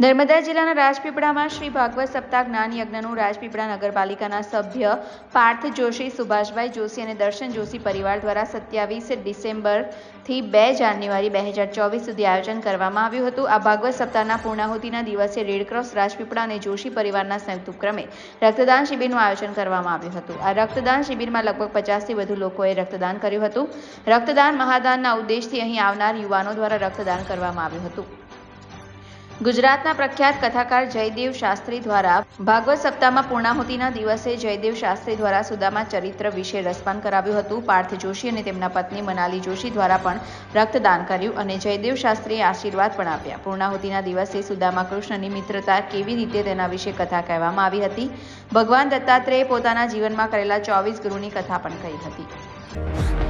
નર્મદા જિલ્લાના રાજપીપળામાં શ્રી ભાગવત સપ્તાહ જ્ઞાન યજ્ઞનું રાજપીપળા નગરપાલિકાના સભ્ય પાર્થ જોશી, સુભાષભાઈ જોશી અને દર્શન જોશી પરિવાર દ્વારા સત્યાવીસ ડિસેમ્બરથી બે જાન્યુઆરી બે હજાર ચોવીસ સુધી આયોજન કરવામાં આવ્યું હતું. આ ભાગવત સપ્તાહના પૂર્ણાહુતિના દિવસે રેડક્રોસ રાજપીપળા અને જોશી પરિવારના સંયુક્ત ઉપક્રમે રક્તદાન શિબિરનું આયોજન કરવામાં આવ્યું હતું. આ રક્તદાન શિબિરમાં લગભગ પચાસથી વધુ લોકોએ રક્તદાન કર્યું હતું. રક્તદાન મહાદાનના ઉદ્દેશથી અહીં આવનાર યુવાનો દ્વારા રક્તદાન કરવામાં આવ્યું હતું. ગુજરાતના પ્રખ્યાત કથાકાર જયદેવ શાસ્ત્રી દ્વારા ભાગવત સપ્તાહમાં પૂર્ણાહુતિના દિવસે જયદેવ શાસ્ત્રી દ્વારા સુદામા ચરિત્ર વિશે રસપાન કરાવ્યું હતું. પાર્થ જોશી અને તેમના પત્ની મનાલી જોશી દ્વારા પણ રક્તદાન કર્યું અને જયદેવ શાસ્ત્રીએ આશીર્વાદ પણ આપ્યા. પૂર્ણાહુતિના દિવસે સુદામા કૃષ્ણની મિત્રતા કેવી રીતે તેના વિશે કથા કહેવામાં આવી હતી? ભગવાન દત્તાત્રેય પોતાના જીવનમાં કરેલા ચોવીસ ગુરુની કથા પણ કહી હતી.